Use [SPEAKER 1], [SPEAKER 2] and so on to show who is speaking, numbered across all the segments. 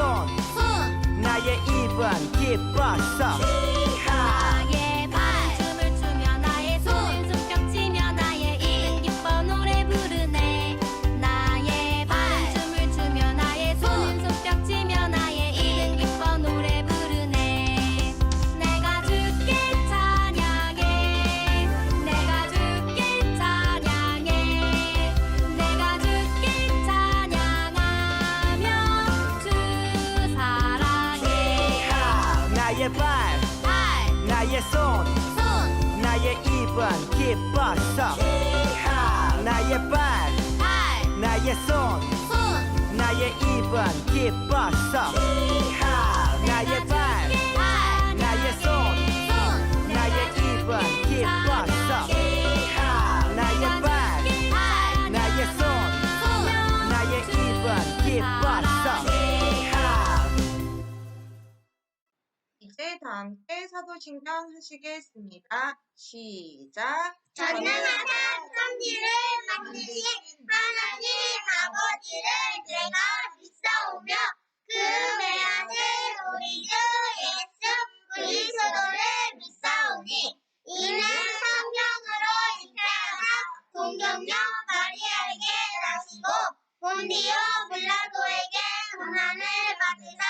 [SPEAKER 1] 손
[SPEAKER 2] 손,
[SPEAKER 1] 나의 입은 기뻤어 나의 발
[SPEAKER 2] 발,
[SPEAKER 1] 나의 손
[SPEAKER 2] 손,
[SPEAKER 1] 나의 입은 기뻤어
[SPEAKER 2] 나의 발 발, 나의 손 손, 나의
[SPEAKER 1] 입은 기뻤어 나의
[SPEAKER 3] 함께 사도신경 하시겠습니다. 시작.
[SPEAKER 4] 전능하다 천지를 만드신 하나님 아버지를 내가 믿사오며 그 외아들 우리 주 예수 그리스도를 믿사오니 이는 성령으로 잉태하사 동정녀 마리아에게 나시고 본디오 빌라도에게 고난을 받으사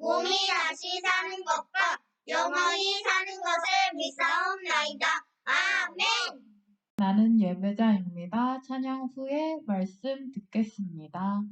[SPEAKER 4] 몸이 다시 사는 것과 영원히 사는 것을 믿사옵나이다. 아멘.
[SPEAKER 5] 나는 예배자입니다. 찬양 후에 말씀
[SPEAKER 2] 듣겠습니다.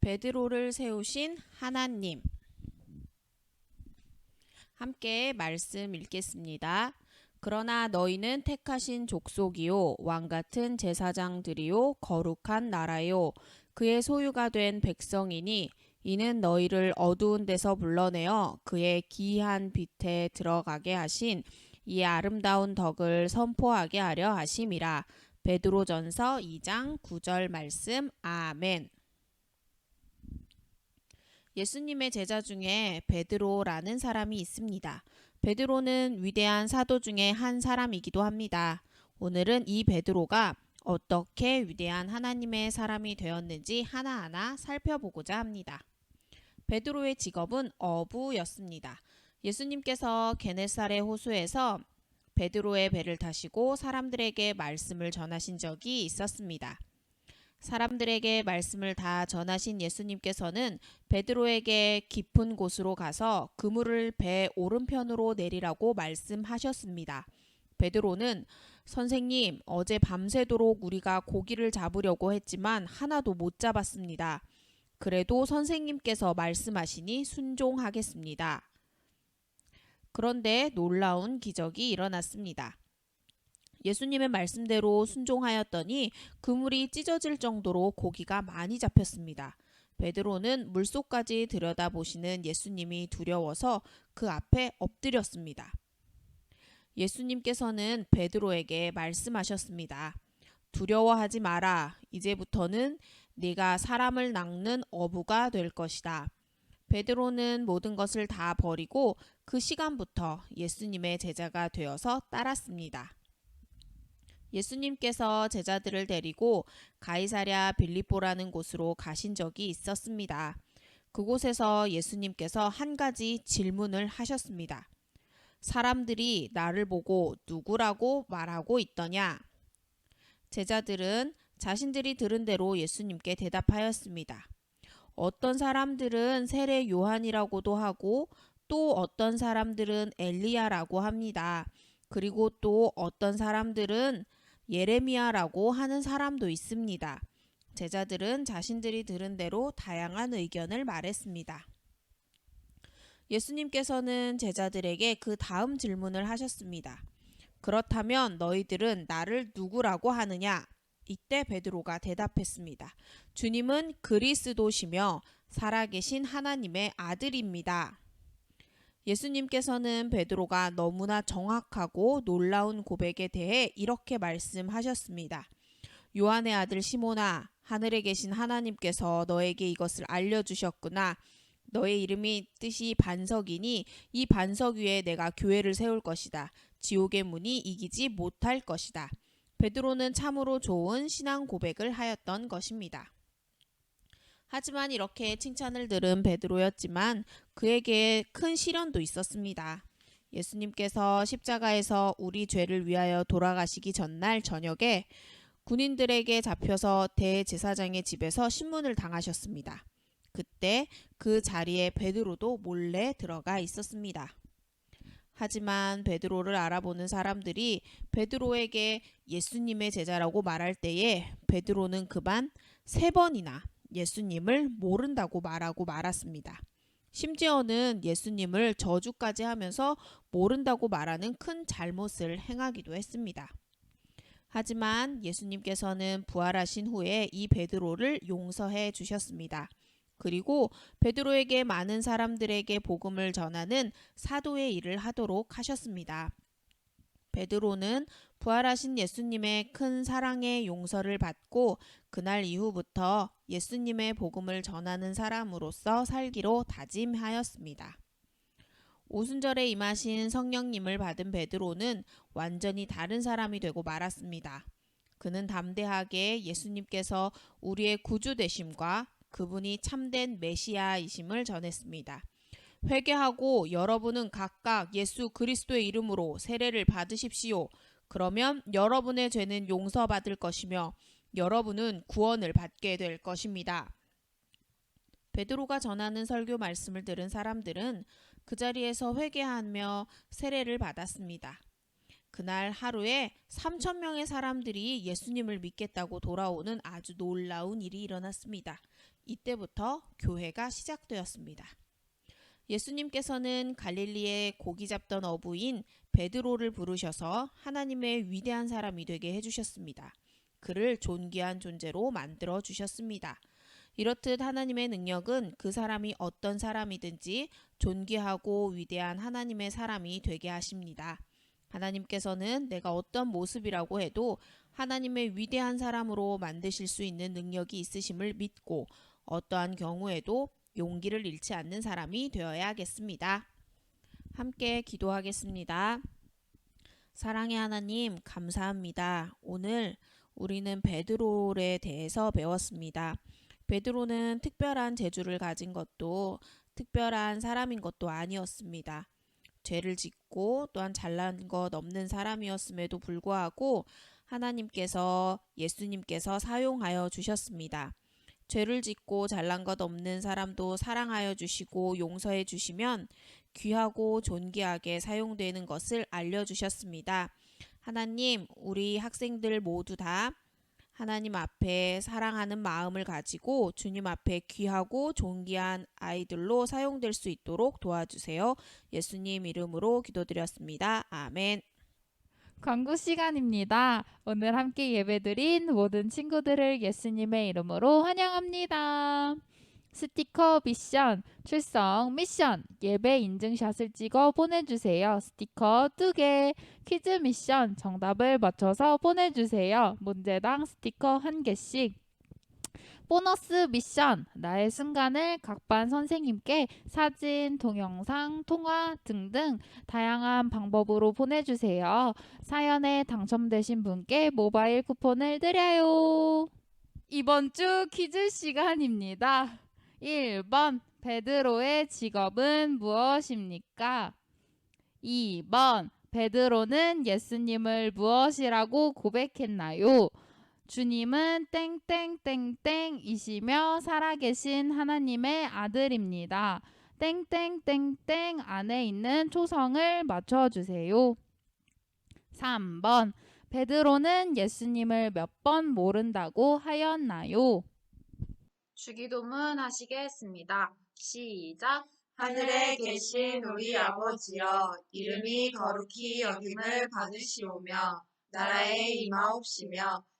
[SPEAKER 6] 베드로를 세우신 하나님. 함께 말씀 읽겠습니다. 그러나 너희는 택하신 족속이요 왕 같은 제사장들이요 거룩한 나라요 그의 소유가 된 백성이니 이는 너희를 어두운 데서 불러내어 그의 기이한 빛에 들어가게 하신 이 아름다운 덕을 선포하게 하려 하심이라. 베드로전서 2장 9절 말씀 아멘. 예수님의 제자 중에 베드로라는 사람이 있습니다. 베드로는 위대한 사도 중에 한 사람이기도 합니다. 오늘은 이 베드로가 어떻게 위대한 하나님의 사람이 되었는지 하나하나 살펴보고자 합니다. 베드로의 직업은 어부였습니다. 예수님께서 게네사레 호수에서 베드로의 배를 타시고 사람들에게 말씀을 전하신 적이 있었습니다. 사람들에게 말씀을 다 전하신 예수님께서는 베드로에게 깊은 곳으로 가서 그물을 배 오른편으로 내리라고 말씀하셨습니다. 베드로는 선생님, 어제 밤새도록 우리가 고기를 잡으려고 했지만 하나도 못 잡았습니다. 그래도 선생님께서 말씀하시니 순종하겠습니다. 그런데 놀라운 기적이 일어났습니다. 예수님의 말씀대로 순종하였더니 그물이 찢어질 정도로 고기가 많이 잡혔습니다. 베드로는 물속까지 들여다보시는 예수님이 두려워서 그 앞에 엎드렸습니다. 예수님께서는 베드로에게 말씀하셨습니다. 두려워하지 마라. 이제부터는 네가 사람을 낚는 어부가 될 것이다. 베드로는 모든 것을 다 버리고 그 시간부터 예수님의 제자가 되어서 따랐습니다. 예수님께서 제자들을 데리고 가이사랴 빌립보라는 곳으로 가신 적이 있었습니다. 그곳에서 예수님께서 한 가지 질문을 하셨습니다. 사람들이 나를 보고 누구라고 말하고 있더냐? 제자들은 자신들이 들은 대로 예수님께 대답하였습니다. 어떤 사람들은 세례 요한이라고도 하고 또 어떤 사람들은 엘리야라고 합니다. 그리고 또 어떤 사람들은 예레미야라고 하는 사람도 있습니다. 제자들은 자신들이 들은 대로 다양한 의견을 말했습니다. 예수님께서는 제자들에게 그 다음 질문을 하셨습니다. 그렇다면 너희들은 나를 누구라고 하느냐? 이때 베드로가 대답했습니다. 주님은 그리스도시며 살아계신 하나님의 아들입니다. 예수님께서는 베드로가 너무나 정확하고 놀라운 고백에 대해 이렇게 말씀하셨습니다. 요한의 아들 시모나, 하늘에 계신 하나님께서 너에게 이것을 알려주셨구나. 너의 이름이 뜻이 반석이니 이 반석 위에 내가 교회를 세울 것이다. 지옥의 문이 이기지 못할 것이다. 베드로는 참으로 좋은 신앙 고백을 하였던 것입니다. 하지만 이렇게 칭찬을 들은 베드로였지만 그에게 큰 시련도 있었습니다. 예수님께서 십자가에서 우리 죄를 위하여 돌아가시기 전날 저녁에 군인들에게 잡혀서 대제사장의 집에서 신문을 당하셨습니다. 그때 그 자리에 베드로도 몰래 들어가 있었습니다. 하지만 베드로를 알아보는 사람들이 베드로에게 예수님의 제자라고 말할 때에 베드로는 그만 세 번이나 예수님을 모른다고 말하고 말았습니다. 심지어는 예수님을 저주까지 하면서 모른다고 말하는 큰 잘못을 행하기도 했습니다. 하지만 예수님께서는 부활하신 후에 이 베드로를 용서해 주셨습니다. 그리고 베드로에게 많은 사람들에게 복음을 전하는 사도의 일을 하도록 하셨습니다. 베드로는 부활하신 예수님의 큰 사랑의 용서를 받고 그날 이후부터 예수님의 복음을 전하는 사람으로서 살기로 다짐하였습니다. 오순절에 임하신 성령님을 받은 베드로는 완전히 다른 사람이 되고 말았습니다. 그는 담대하게 예수님께서 우리의 구주 되심과 그분이 참된 메시아이심을 전했습니다. 회개하고 여러분은 각각 예수 그리스도의 이름으로 세례를 받으십시오. 그러면 여러분의 죄는 용서받을 것이며 여러분은 구원을 받게 될 것입니다. 베드로가 전하는 설교 말씀을 들은 사람들은 그 자리에서 회개하며 세례를 받았습니다. 그날 하루에 3천 명의 사람들이 예수님을 믿겠다고 돌아오는 아주 놀라운 일이 일어났습니다. 이때부터 교회가 시작되었습니다. 예수님께서는 갈릴리에 고기 잡던 어부인 베드로를 부르셔서 하나님의 위대한 사람이 되게 해주셨습니다. 그를 존귀한 존재로 만들어 주셨습니다. 이렇듯 하나님의 능력은 그 사람이 어떤 사람이든지 존귀하고 위대한 하나님의 사람이 되게 하십니다. 하나님께서는 내가 어떤 모습이라고 해도 하나님의 위대한 사람으로 만드실 수 있는 능력이 있으심을 믿고 어떠한 경우에도 용기를 잃지 않는 사람이 되어야겠습니다. 함께 기도하겠습니다. 사랑의 하나님, 감사합니다. 오늘 우리는 베드로에 대해서 배웠습니다. 베드로는 특별한 재주를 가진 것도 특별한 사람인 것도 아니었습니다. 죄를 짓고 또한 잘난 것 없는 사람이었음에도 불구하고 하나님께서 예수님께서 사용하여 주셨습니다. 죄를 짓고 잘난 것 없는 사람도 사랑하여 주시고 용서해 주시면 귀하고 존귀하게 사용되는 것을 알려주셨습니다. 하나님, 우리 학생들 모두 다 하나님 앞에 사랑하는 마음을 가지고 주님 앞에 귀하고 존귀한 아이들로 사용될 수 있도록 도와주세요. 예수님 이름으로 기도드렸습니다. 아멘.
[SPEAKER 5] 광고 시간입니다. 오늘 함께 예배드린 모든 친구들을 예수님의 이름으로 환영합니다. 스티커 미션, 출석 미션, 예배 인증샷을 찍어 보내주세요. 스티커 2개, 퀴즈 미션, 정답을 맞춰서 보내주세요. 문제당 스티커 1개씩. 보너스 미션, 나의 순간을 각반 선생님께 사진, 동영상, 통화 등등 다양한 방법으로 보내주세요. 사연에 당첨되신 분께 모바일 쿠폰을 드려요. 이번 주 퀴즈 시간입니다. 1번 베드로의 직업은 무엇입니까? 2번 베드로는 예수님을 무엇이라고 고백했나요? 주님은 땡땡땡땡이시며 살아계신 하나님의 아들입니다. 땡땡땡땡 안에 있는 초성을 맞춰주세요. 3번 베드로는 예수님을 몇 번 모른다고 하였나요?
[SPEAKER 7] 주기도문 하시겠습니다. 시작.
[SPEAKER 8] 하늘에 계신 우리 아버지여 이름이 거룩히 여김을 받으시오며 나라에 임하옵시며